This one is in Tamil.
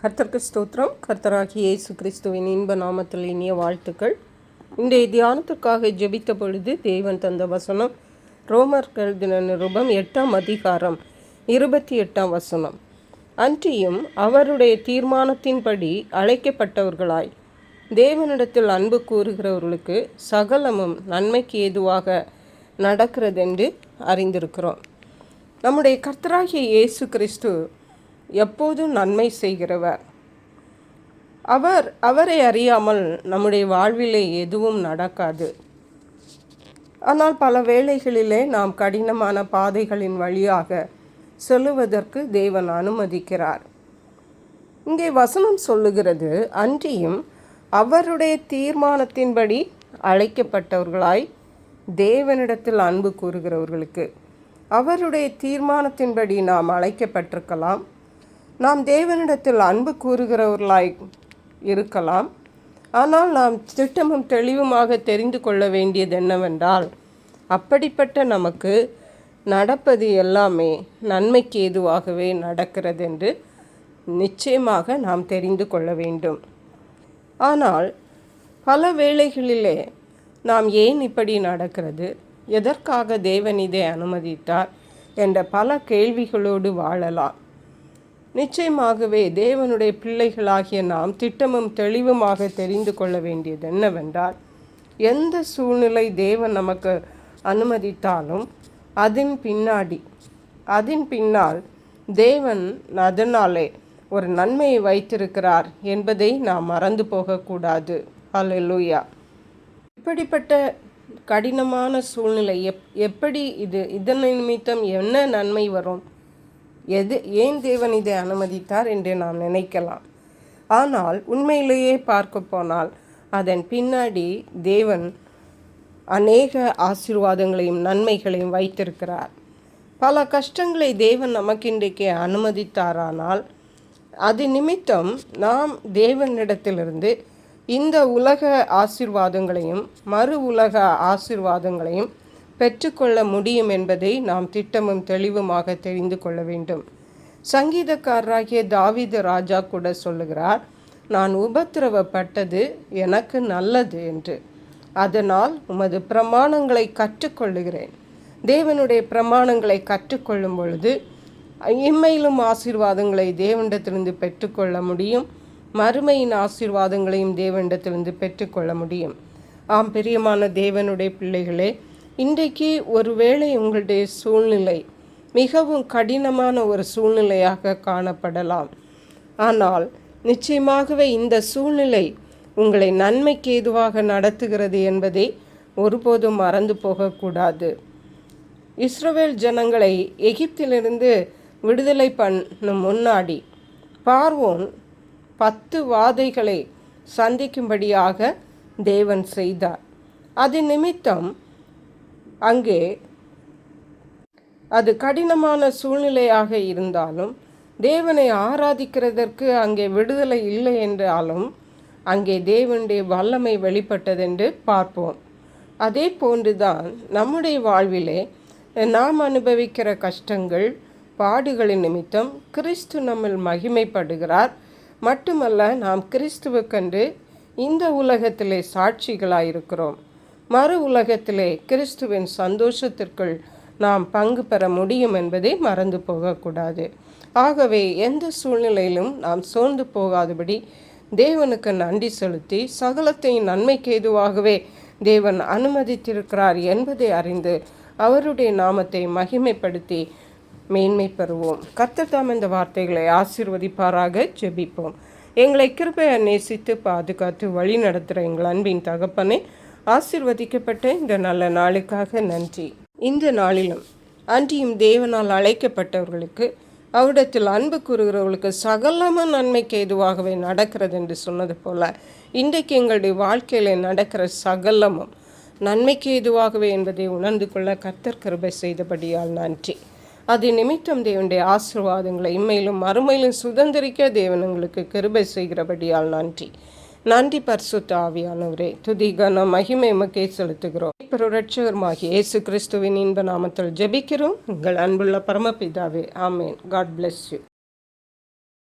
கர்த்தர்க்கு ஸ்தோத்திரம். கர்த்தராகி இயேசு கிறிஸ்துவின் இன்ப நாமத்தில் இனிய வாழ்த்துக்கள். இன்றைய தியானத்திற்காக ஜெபித்த பொழுது தேவன் தந்த வசனம் ரோமர் கழுதின நிருபம் எட்டாம் அதிகாரம் இருபத்தி எட்டாம் வசனம். அன்றியும் அவருடைய தீர்மானத்தின்படி அழைக்கப்பட்டவர்களாய் தேவனிடத்தில் அன்பு கூறுகிறவர்களுக்கு சகலமும் நன்மைக்கு ஏதுவாக நடக்கிறதென்று அறிந்திருக்கிறோம். நம்முடைய கர்த்தராகிய இயேசு கிறிஸ்து எப்போதும் நன்மை செய்கிறவர். அவர் அவரை அறியாமல் நம்முடைய வாழ்விலே எதுவும் நடக்காது. ஆனால் பல வேளைகளிலே நாம் கடினமான பாதைகளின் வழியாக செல்லுவதற்கு தேவன் அனுமதிக்கிறார். இங்கே வசனம் சொல்லுகிறது அன்றியும் அவருடைய தீர்மானத்தின்படி அழைக்கப்பட்டவர்களாய் தேவனிடத்தில் அன்பு கூறுகிறவர்களுக்கு அவருடைய தீர்மானத்தின்படி நாம் அழைக்கப்பட்டிருக்கலாம். நாம் தேவனிடத்தில் அன்பு கூறுகிறவர்களாய் இருக்கலாம். ஆனால் நாம் திட்டமும் தெளிவுமாக தெரிந்து கொள்ள வேண்டியது என்னவென்றால் அப்படிப்பட்ட நமக்கு நடப்பது எல்லாமே நன்மைக்கு ஏதுவாகவே நடக்கிறது என்று நிச்சயமாக நாம் தெரிந்து கொள்ள வேண்டும். ஆனால் பல வேளைகளிலே நாம் ஏன் இப்படி நடக்கிறது? எதற்காக தேவன் இதை அனுமதித்தார்? என்ற பல கேள்விகளோடு வாழலாம். நிச்சயமாகவே தேவனுடைய பிள்ளைகளாகிய நாம் திட்டமும் தெளிவுமாக தெரிந்து கொள்ள வேண்டியது என்னவென்றால் எந்த சூழ்நிலை தேவன் நமக்கு அனுமதித்தாலும் அதன் பின்னாடி அதன் பின்னால் தேவன் அதனாலே ஒரு நன்மையை வைத்திருக்கிறார் என்பதை நாம் மறந்து போகக்கூடாது. அல்லூயா இப்படிப்பட்ட கடினமான சூழ்நிலை எப் எப்படி இது இதன் நிமித்தம் என்ன நன்மை வரும்? எது ஏன் தேவன் இதை அனுமதித்தார் என்று நாம் நினைக்கலாம். ஆனால் உண்மையிலேயே பார்க்க போனால் அதன் பின்னாடி தேவன் அநேக ஆசீர்வாதங்களையும் நன்மைகளையும் வைத்திருக்கிறார். பல கஷ்டங்களை தேவன் நமக்கின்றைக்கு அனுமதித்தாரானால் அது நிமித்தம் நாம் தேவனிடத்திலிருந்து இந்த உலக ஆசிர்வாதங்களையும் மறு உலக ஆசிர்வாதங்களையும் பெற்றுக்கொள்ள முடியும் என்பதை நாம் திட்டமும் தெளிவுமாக தெரிந்து கொள்ள வேண்டும். சங்கீதக்காரராகிய தாவித ராஜா கூட சொல்லுகிறார் நான் உபத்திரவப்பட்டது எனக்கு நல்லது என்று. அதனால் உமது பிரமாணங்களை கற்றுக்கொள்ளுகிறேன். தேவனுடைய பிரமாணங்களை கற்றுக்கொள்ளும் பொழுது இம்மையிலும் ஆசீர்வாதங்களை தேவனிடத்திலிருந்து பெற்றுக்கொள்ள முடியும். மறுமையின் ஆசீர்வாதங்களையும் தேவனிடத்திலிருந்து பெற்றுக்கொள்ள முடியும். ஆம் பிரியமான தேவனுடைய பிள்ளைகளே இன்றைக்கு ஒருவேளை உங்களுடைய சூழ்நிலை மிகவும் கடினமான ஒரு சூழ்நிலையாக காணப்படலாம். ஆனால் நிச்சயமாகவே இந்த சூழ்நிலை உங்களை நன்மைக்கு ஏதுவாக நடத்துகிறது என்பதை ஒருபோதும் மறந்து போகக்கூடாது. இஸ்ரோவேல் ஜனங்களை எகிப்திலிருந்து விடுதலை பண்ணும் முன்னாடி பார்வோன் பத்து வாதைகளை சந்திக்கும்படியாக தேவன் செய்தார். அது நிமித்தம் அங்கே அது கடினமான சூழ்நிலையாக இருந்தாலும் தேவனை ஆராதிக்கிறதற்கு அங்கே விடுதலை இல்லை என்றாலும் அங்கே தேவனுடைய வல்லமை வெளிப்பட்டதென்று பார்ப்போம். அதே போன்றுதான் நம்முடைய வாழ்விலே நாம் அனுபவிக்கிற கஷ்டங்கள் பாடுகளின் நிமித்தம் கிறிஸ்து நம்மில் மகிமைப்படுகிறார். மட்டுமல்ல நாம் கிறிஸ்துவுக்கென்று இந்த உலகத்திலே சாட்சிகளாயிருக்கிறோம். மறு உலகத்திலே கிறிஸ்துவின் சந்தோஷத்திற்குள் நாம் பங்கு பெற முடியும் என்பதை மறந்து போகக்கூடாது. ஆகவே எந்த சூழ்நிலையிலும் நாம் சோர்ந்து போகாதபடி தேவனுக்கு நன்றி செலுத்தி சகலத்தையும் நன்மைக்கு ஏதுவாகவே தேவன் அனுமதித்திருக்கிறார் என்பதை அறிந்து அவருடைய நாமத்தை மகிமைப்படுத்தி மேன்மை பெறுவோம். கத்தத்தாம் இந்த வார்த்தைகளை ஆசிர்வதிப்பாராக ஜெபிப்போம். எங்களை கிருப்பையை நேசித்து பாதுகாத்து வழி நடத்துகிற எங்கள் அன்பின் தகப்பனே ஆசிர்வதிக்கப்பட்ட இந்த நல்ல நாளுக்காக நன்றி. இந்த நாளிலும் அன்றியும் தேவனால் அழைக்கப்பட்டவர்களுக்கு அவரிடத்தில் அன்பு கூறுகிறவர்களுக்கு சகலமாக நன்மைக்கு எதுவாகவே நடக்கிறது என்று சொன்னது போல இன்றைக்கு எங்களுடைய வாழ்க்கையில் நடக்கிற சகலமும் நன்மைக்கு எதுவாகவே என்பதை உணர்ந்து கொள்ள கத்தர் கருபை செய்தபடியால் நன்றி. அது நிமித்தம் தேவனுடைய ஆசிர்வாதங்களை இம்மையிலும் மறுமையிலும் சுதந்திரிக்க தேவன் உங்களுக்கு கிருபை செய்கிறபடியால் நன்றி. நன்றி பரிசுத்த ஆவியானவரே. துதி கன மகிமை எமக்கே செலுத்துகிறோம். இப்போ இயேசு கிறிஸ்துவின் இன்ப நாமத்தில் ஜெபிக்கிறோம். உங்கள் அன்புள்ள பரமபிதாவே ஆமேன். God bless you